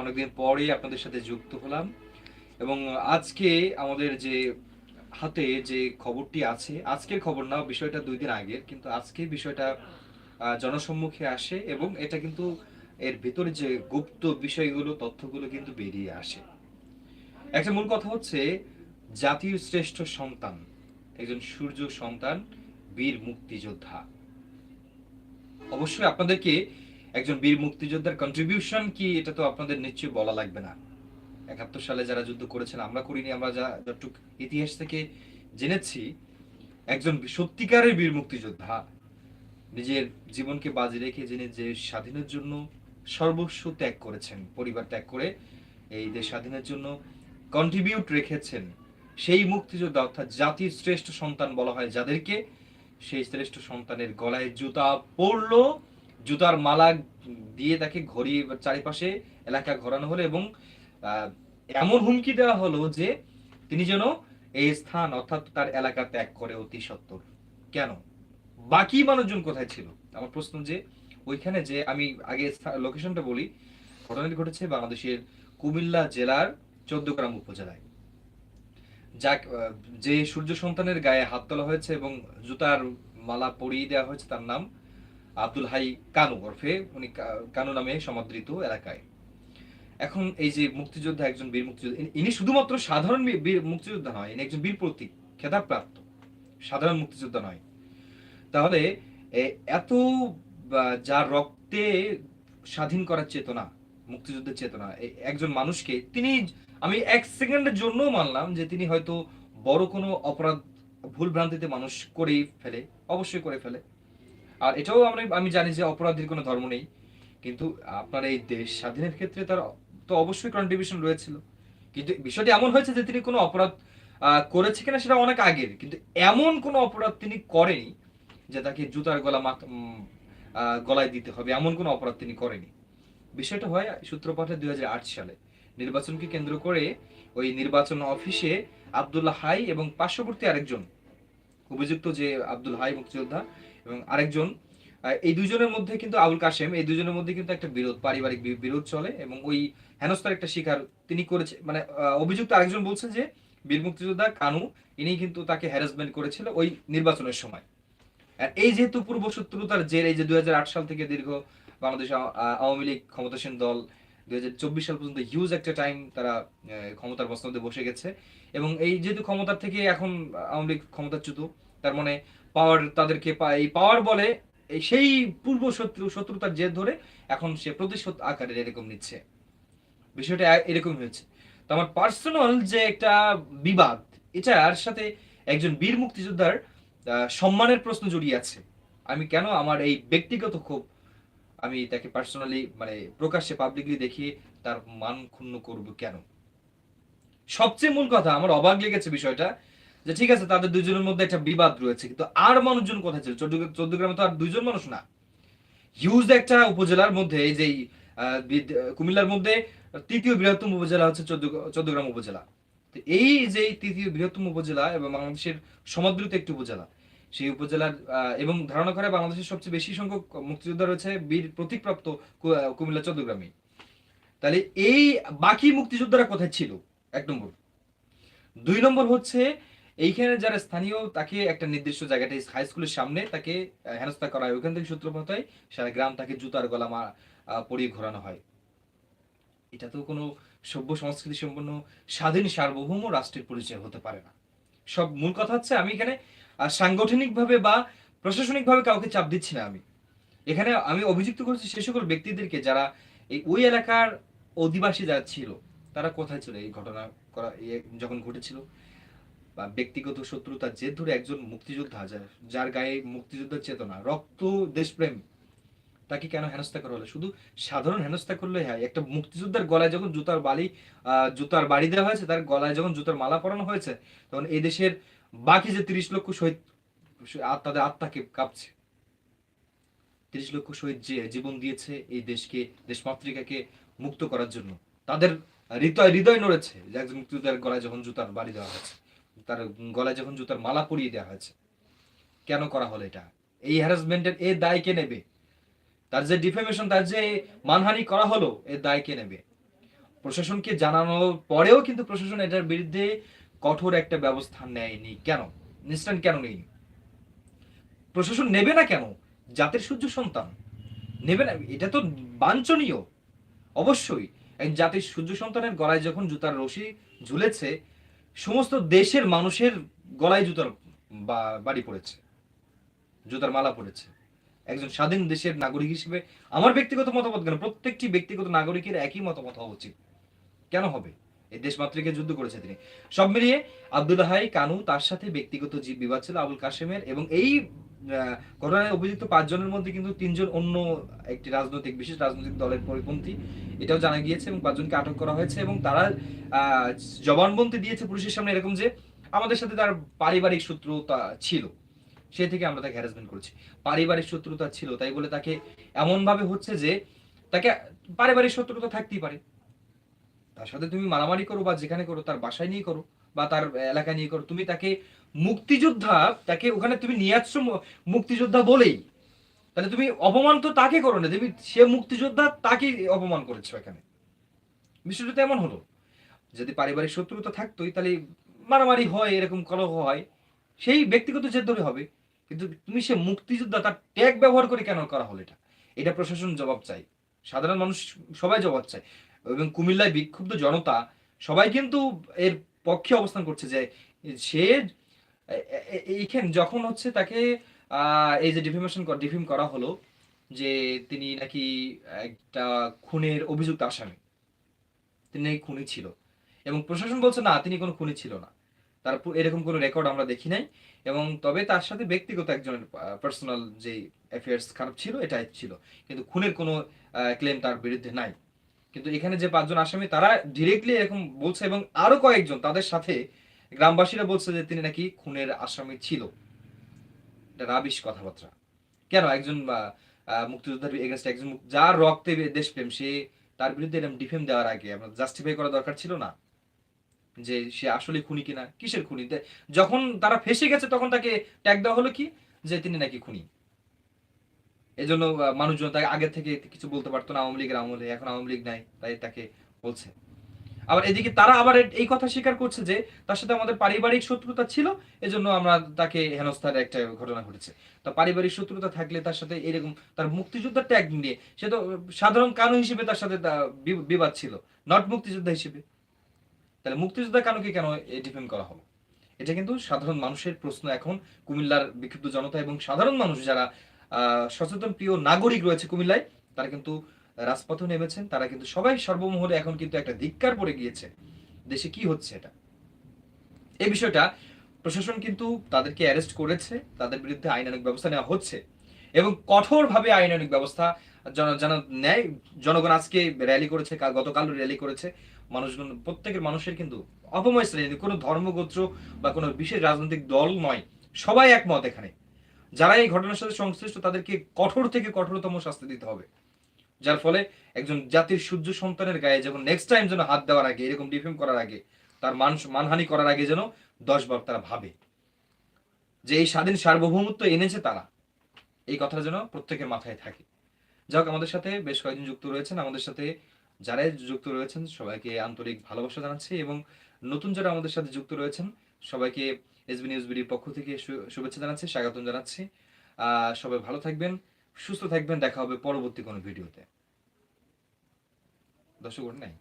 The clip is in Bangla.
অনেকদিন পরে আপনাদের সাথে যুক্ত হলাম। এবং আজকে আমাদের যে হাতে যে খবরটি আছে, আজকের খবর না, বিষয়টা দুই দিন আগের, কিন্তু আজকে বিষয়টা জনসম্মুখে আসে এবং এটা কিন্তু এর ভিতরে যে গুপ্ত বিষয়গুলো, তথ্যগুলো কিন্তু বেরিয়ে আসে। একটা মূল কথা হচ্ছে, জাতির শ্রেষ্ঠ সন্তান, একজন সূর্য সন্তান, বীর মুক্তিযোদ্ধা। অবশ্যই আপনাদেরকে একজন বীর মুক্তিযোদ্ধার কন্ট্রিবিউশন কি এটা তো আপনাদের নিশ্চয়ই বলা লাগবে না। একাত্তর সালে যারা যুদ্ধ করেছেন আমরা করিনি, আমরা যা যতটুক ইতিহাস থেকে জেনেছি, একজন সত্যিকারের বীর মুক্তিযোদ্ধা, নিজের জীবনকে বাজি রেখে যিনি যে স্বাধীনের জন্য সর্বস্ব ত্যাগ করেছেন, পরিবার ত্যাগ করে এই দেশ স্বাধীনের জন্য কন্ট্রিবিউট রেখেছেন, সেই মুক্তিযোদ্ধা অর্থাৎ জাতির শ্রেষ্ঠ সন্তান বলা হয় যাদেরকে, সেই শ্রেষ্ঠ সন্তানের গলায় জুতা পরলো জুতার মালা দিয়ে তাকে ঘড়ি চারিপাশে এলাকা ঘোরানো হলো এবং এমন হুমকি দেওয়া হলো যে তিনি যেন এই স্থান অর্থাৎ তার এলাকা ত্যাগ করে অতি সত্তর কেন? বাকি মানুষজন কোথায় ছিল? আমার প্রশ্ন যে ওইখানে যে আমি আগে লোকেশনটা বলি, ঘটনাটি ঘটেছে বাংলাদেশের কুমিল্লা জেলার চোদ্দগ্রাম উপজেলায়। যাক যে সূর্য সন্তানের গায়ে হাত তোলা হয়েছে এবং জুতার মালা পরিয়ে দেওয়া হয়েছে তার নাম আব্দুল হাই কানু ওরফে, উনি কানু নামে সমাদৃত এলাকায়। এখন এই যে মুক্তিযোদ্ধা একজন বীর মুক্তিযোদ্ধা, ইনি- শুধুমাত্র সাধারণ বীর মুক্তিযোদ্ধা নয়, ইনি একজন বীর প্রতীক, খেতাবপ্রাপ্ত, সাধারণ মুক্তিযোদ্ধা নয়। তাহলে এত যার রক্তে স্বাধীন করার চেতনা, মুক্তিযুদ্ধের চেতনা একজন মানুষকে, তিনি, আমি এক সেকেন্ডের জন্য মানলাম যে তিনি হয়তো বড় কোনো অপরাধ, ভুল ভ্রান্তিতে মানুষ করেই ফেলে, অবশ্যই করে ফেলে। আর এটাও আমরা, আমি জানি যে অপরাধীর কোনো ধর্ম নেই, কিন্তু আপনার এই দেশ স্বাধীনের ক্ষেত্রে তার তো অবশ্যই কন্ট্রিবিউশন রয়েছিল। কিন্তু বিষয়টি এমন হয়েছে যে তিনি কোনো অপরাধ করেছে কিনা সেটা অনেক আগের, কিন্তু এমন কোনো অপরাধ তিনি করেনি যে তাকে জুতার গলা গলায় দিতে হবে, এমন কোনো অপরাধ তিনি করেনি। বিষয়টা হয় সূত্রপাঠে দুই হাজার আট সালে। নির্বাচনকে কেন্দ্র করে ওই নির্বাচন অফিসে আব্দুল্লাহ হাই এবং পার্শ্ববর্তী আরেকজন, অভিযুক্ত যে আব্দুল হাই মুক্তিযোদ্ধা এবং আরেকজন এই দুজনের মধ্যে কিন্তু আবুল কাশেম, এই দুজনের মধ্যে কিন্তু একটা বিরোধ, পারিবারিক বিরোধ চলে এবং ওই হেনস্থার একটা শিকার তিনি করেছে মানে অভিযুক্ত আরেকজন বলছে যে, বীর মুক্তিযোদ্ধা কানু, ইনি কিন্তু তাকে হ্যারাসমেন্ট করেছিল ওই নির্বাচনের সময়। আর এই যেহেতু পূর্ব শত্রুতার জের, এই যে দুই হাজার আট সাল থেকে দীর্ঘ বাংলাদেশ আওয়ামী লীগ ক্ষমতাসীন দল, দুই চব্বিশ সাল পর্যন্ত হিউজ একটা টাইম তারা ক্ষমতার মসনদে বসে গেছে এবং এই যেহেতু ক্ষমতার থেকে এখন আওয়ামী লীগ ক্ষমতাচ্যুত তার মানে পাওয়ার তাদেরকে এই পাওয়ার বলে সেই পূর্ব শত্রু শত্রুতার জের ধরে এখন সে প্রতিশোধ আকারের এরকম নিচ্ছে। বিষয়টা এরকম হয়েছে। তো আমার পার্সোনাল যে একটা বিবাদ এটার সাথে একজন বীর মুক্তিযোদ্ধার সম্মানের প্রশ্ন জড়িয়ে আছে। আমি কেন আমার এই ব্যক্তিগত ক্ষোভ আমি তাকে পার্সোনালি মানে প্রকাশ্যে পাবলিকলি দেখিয়ে তার মান ক্ষুণ্ণ করব কেন? সবচেয়ে মূল কথা, আমার অবাক লেগেছে বিষয়টা যে ঠিক আছে, তাদের দুজনের মধ্যে একটা বিবাদ রয়েছে, কিন্তু আর মানুষজন কোথায় ছিল? চোদ্দ চোদ্দ তো আর দুইজন মানুষ না। হিউজ একটা উপজেলার মধ্যে, এই যে কুমিল্লার মধ্যে তৃতীয় বৃহত্তম উপজেলা হচ্ছে চোদ্দ চোদ্দগ্রাম উপজেলা। তো এই যে তৃতীয় বৃহত্তম উপজেলা এবং বাংলাদেশের সমাদৃত একটি উপজেলা, সেই উপজেলার এবং ধারণা করে বাংলাদেশের সবচেয়ে বেশি সংখ্যক মুক্তিযোদ্ধা রয়েছে বীর প্রতীকপ্রাপ্ত কুমিল্লা চৌদ্দগ্রামে তাহলে এই বাকি মুক্তিযোদ্ধারা কোথায় ছিল? এক নম্বর। দুই নম্বর হচ্ছে এইখানে যারা স্থানীয়, তাকে একটা নির্দিষ্ট জায়গাটা হাই স্কুলের সামনে তাকে হেনস্থা করা হয়। ওইখান থেকে সূত্রপাত হয় সারা গ্রাম তাকে জুতার গলা মা পরিয়ে ঘোরানো হয়। এটা তো কোনো সভ্য সংস্কৃতি সম্পন্ন স্বাধীন সার্বভৌম রাষ্ট্রের পরিচয় হতে পারে না। সব মূল কথা হচ্ছে, আমি এখানে সাংগঠনিকভাবে বা প্রশাসনিকভাবে কাউকে চাপ দিচ্ছি না আমি। এখানে আমি অভিযুক্ত করছি সে সকল ব্যক্তিদেরকে যারা এই, ওই এলাকার অধিবাসী যারা ছিল, তারা কোথায় ছিল এই ঘটনা করা যখন ঘটেছিল? বা ব্যক্তিগত শত্রুতা জের ধরে একজন মুক্তিযোদ্ধা যার গায়ে মুক্তিযোদ্ধার চেতনা, রক্ত, দেশপ্রেম, তাকে কেন হেনস্থা করা হলো? শুধু সাধারণ হেনস্থা করলে হয়। একটা মুক্তিযোদ্ধার গলায় যখন জুতার বালি জুতার বাড়ি দেওয়া হয়েছে, তার গলায় যখন জুতার মালা পরানো হয়েছে, তখন এই দেশের বাকি যে তিরিশ লক্ষ শহীদ তাদের আত্মাকে কাঁপছে। তিরিশ লক্ষ শহীদ যে জীবন দিয়েছে এই দেশকে, দেশমাতৃকাকে মুক্ত করার জন্য। তাদের হৃদয় হৃদয় নড়েছে যে একজন মুক্তিযোদ্ধার গলায় যখন জুতার বাড়ি দেওয়া হয়েছে। তার গলায় যখন জুতার মালা পরিয়ে দেওয়া হয়েছে। কেন করা হলো এটা? এই হ্যারাসমেন্টের এ দায় কে নেবে? তার যে ডিফেমেশন তার যে মানহানি করা হলো এর দায় কে নেবে? প্রশাসনকে জানানোর পরেও কিন্তু প্রশাসন এটার বিরুদ্ধে কঠোর একটা ব্যবস্থা নেয়নি। কেন? ইনস্ট্যান্ট কেন নেই প্রশাসন নেবে না কেন? জাতির সূর্য সন্তান। নেবে না, এটা তো বাঞ্ছনীয়। অবশ্যই জাতির সূর্য সন্তানের গলায় যখন জুতার রশি ঝুলেছে সমস্ত দেশের মানুষের গলায় জুতার বাড়ি পড়েছে, জুতার মালা পড়েছে। একজন স্বাধীন দেশের নাগরিক হিসেবে আমার ব্যক্তিগত মতামত কেন? প্রত্যেকটি ব্যক্তিগত নাগরিকের একই মতামত হওয়া উচিত। কেন হবে? এই দেশমাতৃকে যুদ্ধ করেছে তিনি। সব মিলিয়ে আব্দুল্লাহ হাই কানু তার সাথে ব্যক্তিগত জীব বিবাদ ছিল আবুল কাশেমের এবং এই ঘটনায় অভিযুক্ত পাঁচজনের মধ্যে কিন্তু তিনজন অন্য একটি রাজনৈতিক, বিশেষ রাজনৈতিক দলের পরিপন্থী। এটাও জানা গিয়েছে এবং পাঁচজনকে আটক করা হয়েছে এবং তারা জবানবন্দি দিয়েছে পুলিশের সামনে এরকম যে আমাদের সাথে তার পারিবারিক শত্রুতা ছিল। সে থেকে আমরা তাকে হ্যারাসমেন্ট করেছি। পারিবারিক শত্রুতা ছিল, তাই বলে তাকে এমন ভাবে হচ্ছে যে তাকে পারিবারিক শত্রুতা থাকতেই পারে। তার সাথে তুমি মারামারি করো বা যেখানে করো, তার বাসায় নিয়ে করো বা তার এলাকা নিয়ে করো, তুমি তাকে মুক্তিযোদ্ধা তাকে ওখানে তুমি নিয়ে আসছো মুক্তিযোদ্ধা বলেই। তাহলে তুমি অপমান তো তাকে করো না তুমি সে মুক্তিযোদ্ধা তাকে অপমান করেছ এখানে বিষয়টা তো এমন হলো, যদি পারিবারিক শত্রুতা থাকতোই তাহলে মারামারি হয়, এরকম কলহ হয়, সেই ব্যক্তিগত জেদ ধরে হবে। কিন্তু তুমি সে মুক্তিযোদ্ধা, তার ট্যাগ ব্যবহার করে কেন করা হলো এটা? এটা প্রশাসন জবাব চাই সাধারণ মানুষ সবাই জবাব চায়। এবং কুমিল্লায় বিক্ষুব্ধ জনতা সবাই কিন্তু এর পক্ষে অবস্থান করছে যে সে এইখানে যখন হচ্ছে তাকে এই যে ডিফেমেশন ডিফেম করা হলো যে তিনি নাকি একটা খুনের অভিযুক্ত আসামি, তিনি নাকি খুনি ছিল এবং প্রশাসন বলছে, না, তিনি কোনো খুনি ছিল না। তার এরকম কোনো রেকর্ড আমরা দেখি নাই এবং তবে তার সাথে ব্যক্তিগত একজনের পার্সোনাল যে অ্যাফেয়ার্স খারাপ ছিল, এটাই ছিল। কিন্তু খুনের কোনো ক্লেম তার বিরুদ্ধে নাই। কিন্তু এখানে যে পাঁচজন আসামি, তারা ডিরেক্টলি এরকম বলছে এবং আরও কয়েকজন তাদের সাথে গ্রামবাসীরা বলছে যে তিনি নাকি খুনের আসামি ছিল। এটা রাবিশ কথাবার্তা। কেন? একজন মুক্তিযোদ্ধার এগেনস্ট একজন যার রক্তে দেশপ্রেম সে তার বিরুদ্ধে এরকম ডিফেম দেওয়ার আগে আমরা জাস্টিফাই করা দরকার ছিল না। যে সে আসলে খুনি কিনা কিসের খুনি? যখন তারা ফেসে গেছে তখন তাকে ট্যাগ দেওয়া হলো কি? যে তিনি নাকি খুনি। এজন্য আহ, মানুষজন তাকে আগে থেকে কিছু বলতে পারতো না। আওয়ামী লীগের আমলে এখন আওয়ামী লীগ নাই তাই তাকে বলছে। আবার এদিকে তারা আবার এই কথা স্বীকার করছে যে তার সাথে আমাদের পারিবারিক শত্রুতা ছিল, এজন্য আমরা তাকে হেনস্থার একটা ঘটনা ঘটেছে। তো পারিবারিক শত্রুতা থাকলে তার সাথে এরকম তার মুক্তিযোদ্ধার ট্যাগ নিয়ে, সে তো সাধারণ কানু হিসেবে তার সাথে বিবাদ ছিল নট মুক্তিযোদ্ধা হিসেবে। তাহলে মুক্তিযোদ্ধা কানুকে কেন ডিফেম করা হলো? এটা কিন্তু সাধারণ মানুষের প্রশ্ন এখন। কুমিল্লার বিক্ষুব্ধ জনতা এবং সাধারণ মানুষ যারা সচেতন প্রিয় নাগরিক রয়েছে কুমিল্লায়, তারা কিন্তু রাজপথে নেমেছেন, তারা কিন্তু সবাই সর্বমহলে এখন কিন্তু একটা ধিক্কার পড়ে গিয়েছে দেশে কি হচ্ছে এটা। এই বিষয়টা প্রশাসন কিন্তু তাদেরকে অ্যারেস্ট করেছে, তাদের বিরুদ্ধে আইনানুক ব্যবস্থা নেওয়া হচ্ছে এবং কঠোরভাবে আইনানুক ব্যবস্থা নেয় জনগণ আজকে র্যালি করেছে গতকাল র্যালি করেছে। মানুষজন, প্রত্যেকের মানুষের কিন্তু অপময় শ্রেণি কোনো ধর্মগোত্র বা কোনো বিশেষ রাজনৈতিক দল নয়, সবাই একমত এখানে। যারা এই ঘটনার সাথে সংশ্লিষ্ট, তাদেরকে কঠোর থেকে কঠোরতম শাস্তি দিতে হবে। যার ফলে একজন জাতির সূর্য সন্তানের গায়ে যখন নেক্সট টাইম যেন হাত দেওয়ার আগে, এরকম ডিফেম করার আগে, তার মান মানহানি করার আগে যেন দশ বার তারা ভাবে। যে এই স্বাধীন সার্বভৌমত্ব এনেছে তারা, এই কথাটা যেন প্রত্যেকের মাথায় থাকে। যাক আমাদের সাথে বেশ কয়েকজন যুক্ত রয়েছেন। আমাদের সাথে যারাই যুক্ত রয়েছেন, সবাইকে আন্তরিক ভালোবাসা জানাচ্ছি এবং নতুন যারা আমাদের সাথে যুক্ত রয়েছেন, সবাইকে এসবি নিউজ বিডির পক্ষ থেকে শুভেচ্ছা জানাচ্ছি, স্বাগতম জানাচ্ছি। সবাই ভালো থাকবেন। সুস্থ থাকবেন দেখা হবে পরবর্তী কোনো ভিডিওতে। দর্শক নাই